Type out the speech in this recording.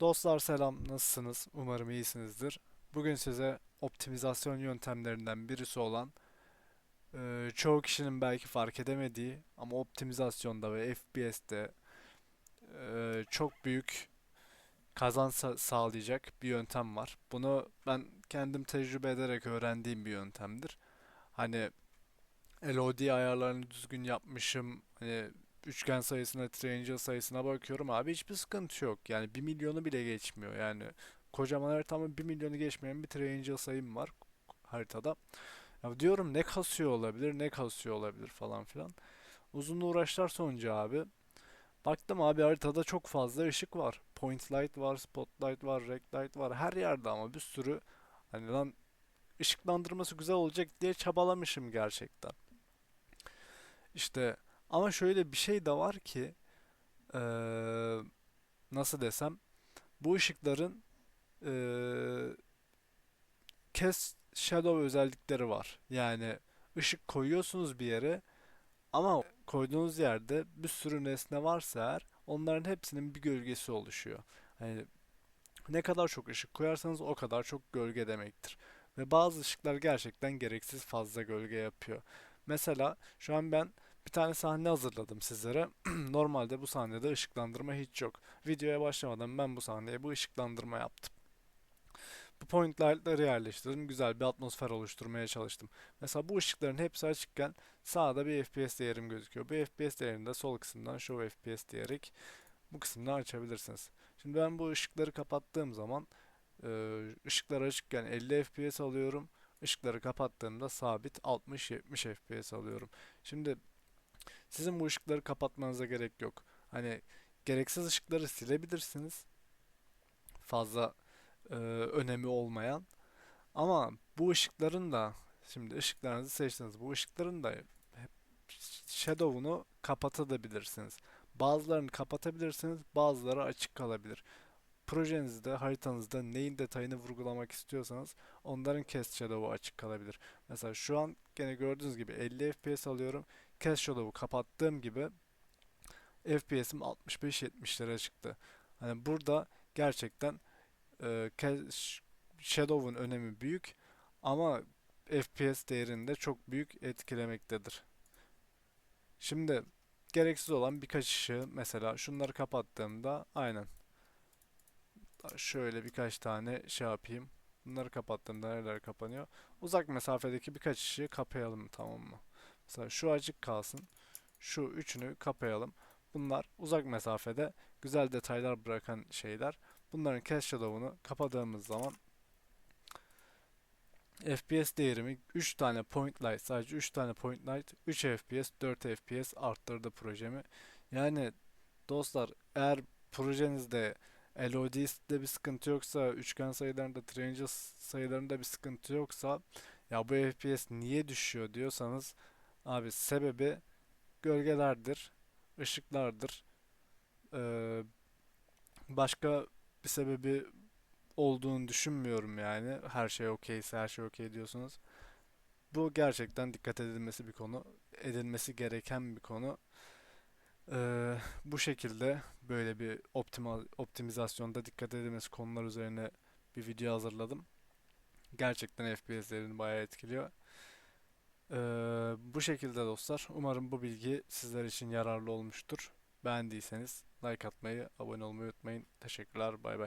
Dostlar selam, nasılsınız? Umarım iyisinizdir. Bugün size optimizasyon yöntemlerinden birisi olan, e, çoğu kişinin belki fark edemediği ama optimizasyonda ve FPS'te e, çok büyük kazanç sa- sağlayacak bir yöntem var. Bunu ben kendim tecrübe ederek öğrendiğim bir yöntemdir. Hani LOD ayarlarını düzgün yapmışım. Hani üçgen sayısına, triangle sayısına bakıyorum abi hiçbir sıkıntı yok. Yani bir milyonu bile geçmiyor. Yani kocaman haritamın bir milyonu geçmeyen bir triangle sayım var haritada. Ya diyorum ne kasıyor olabilir, ne kasıyor olabilir falan filan. Uzun uğraşlar sonucu abi. Baktım abi haritada çok fazla ışık var. Point light var, spotlight var, rect light var. Her yerde ama bir sürü hani lan ışıklandırması güzel olacak diye çabalamışım gerçekten. İşte ama şöyle bir şey de var ki eee, nasıl desem bu ışıkların eee cast shadow özellikleri var. Yani ışık koyuyorsunuz bir yere ama koyduğunuz yerde bir sürü nesne varsa eğer onların hepsinin bir gölgesi oluşuyor. Hani ne kadar çok ışık koyarsanız o kadar çok gölge demektir. Ve bazı ışıklar gerçekten gereksiz fazla gölge yapıyor. Mesela şu an ben bir tane sahne hazırladım sizlere. Normalde bu sahnede ışıklandırma hiç yok. Videoya başlamadan ben bu sahneye bu ışıklandırma yaptım. Bu point yerleştirdim. Güzel bir atmosfer oluşturmaya çalıştım. Mesela bu ışıkların hepsi açıkken sağda bir FPS değerim gözüküyor. Bu FPS değerini de sol kısımdan Show FPS diyerek bu kısımdan açabilirsiniz. Şimdi ben bu ışıkları kapattığım zaman e, ışıklar açıkken 50 FPS alıyorum. Işıkları kapattığımda sabit 60-70 FPS alıyorum. Şimdi sizin bu ışıkları kapatmanıza gerek yok. Hani gereksiz ışıkları silebilirsiniz. Fazla e, önemi olmayan. Ama bu ışıkların da şimdi ışıklarınızı seçtiniz. Bu ışıkların da shadow'unu kapatabilirsiniz. Bazılarını kapatabilirsiniz, bazıları açık kalabilir. Projenizde, haritanızda neyin detayını vurgulamak istiyorsanız onların cast shadow'u açık kalabilir. Mesela şu an gene gördüğünüz gibi 50 FPS alıyorum. Cast shadow'u kapattığım gibi FPS'im 65-70'lere çıktı. Hani burada gerçekten e, Shadow'un önemi büyük ama FPS değerini de çok büyük etkilemektedir. Şimdi gereksiz olan birkaç ışığı mesela şunları kapattığımda aynen şöyle birkaç tane şey yapayım. Bunları kapattığımda nereler kapanıyor? Uzak mesafedeki birkaç ışığı kapayalım tamam mı? Mesela şu açık kalsın. Şu üçünü kapayalım. Bunlar uzak mesafede güzel detaylar bırakan şeyler. Bunların cast shadow'unu kapadığımız zaman FPS değerimi 3 tane point light sadece 3 tane point light 3 FPS 4 FPS arttırdı projemi. Yani dostlar eğer projenizde LOD'de bir sıkıntı yoksa üçgen sayılarında triangle sayılarında bir sıkıntı yoksa ya bu FPS niye düşüyor diyorsanız abi sebebi gölgelerdir, ışıklardır. Ee, başka bir sebebi olduğunu düşünmüyorum yani. Her şey okeyse her şey okey diyorsunuz. Bu gerçekten dikkat edilmesi bir konu. Edilmesi gereken bir konu. Ee, bu şekilde böyle bir optimal optimizasyonda dikkat edilmesi konular üzerine bir video hazırladım. Gerçekten FPS'lerini bayağı etkiliyor. Ee, bu şekilde dostlar. Umarım bu bilgi sizler için yararlı olmuştur. Beğendiyseniz like atmayı, abone olmayı unutmayın. Teşekkürler. Bay bay.